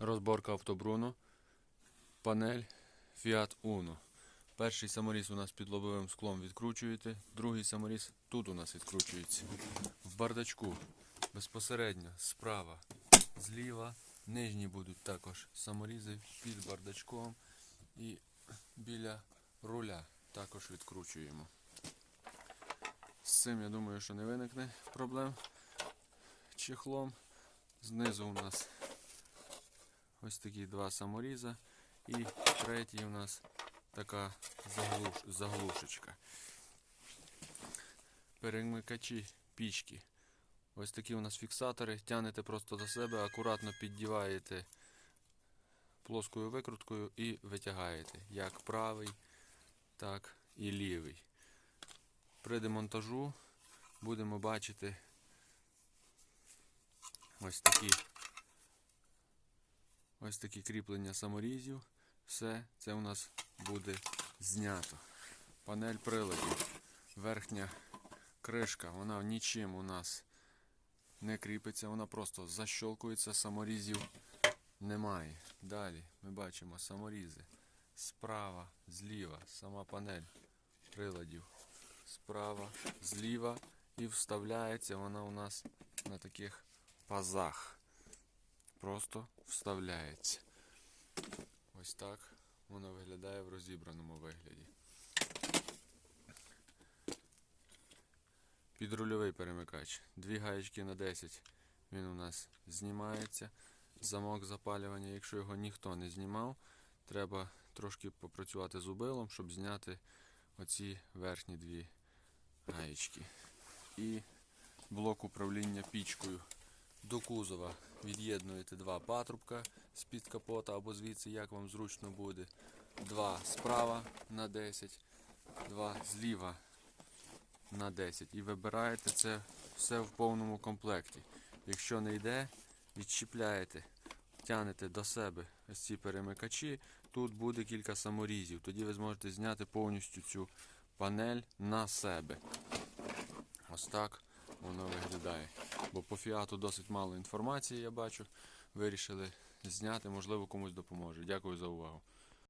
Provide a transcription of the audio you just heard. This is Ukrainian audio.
Розборка автобруно. Панель Fiat Uno. Перший саморіз у нас під лобовим склом відкручуєте, другий саморіз тут у нас відкручується. В бардачку безпосередньо справа, зліва, нижні будуть також саморізи під бардачком і біля руля також відкручуємо. З цим я думаю, що не виникне проблем. Чехлом. Знизу у нас ось такі два саморіза. І третій у нас така заглуш, заглушечка. Перемикачі пічки. Ось такі у нас фіксатори. Тянете просто до себе, акуратно піддіваєте плоскою викруткою і витягаєте. Як правий, так і лівий. При демонтажу будемо бачити ось такі ось такі кріплення саморізів. Все це у нас буде знято. Панель приладів. Верхня кришка, вона нічим у нас не кріпиться, вона просто защолкується, саморізів немає. Далі ми бачимо саморізи. Справа, зліва, сама панель приладів. Справа, зліва і вставляється вона у нас на таких пазах. Просто вставляється. Ось так воно виглядає в розібраному вигляді. Підрульовий перемикач. Дві гаєчки на 10. Він у нас знімається. Замок запалювання, якщо його ніхто не знімав, треба трошки попрацювати зубилом, щоб зняти оці верхні дві гаєчки. І блок управління пічкою. До кузова від'єднуєте два патрубка з-під капота або звідси, як вам зручно буде. Два справа на 10, два зліва на 10. І вибираєте це все в повному комплекті. Якщо не йде, відчіпляєте, тянете до себе ось ці перемикачі. Тут буде кілька саморізів. Тоді ви зможете зняти повністю цю панель на себе. Ось так воно виглядає. Бо по фіату досить мало інформації, я бачу. Вирішили зняти, можливо, комусь допоможе. Дякую за увагу.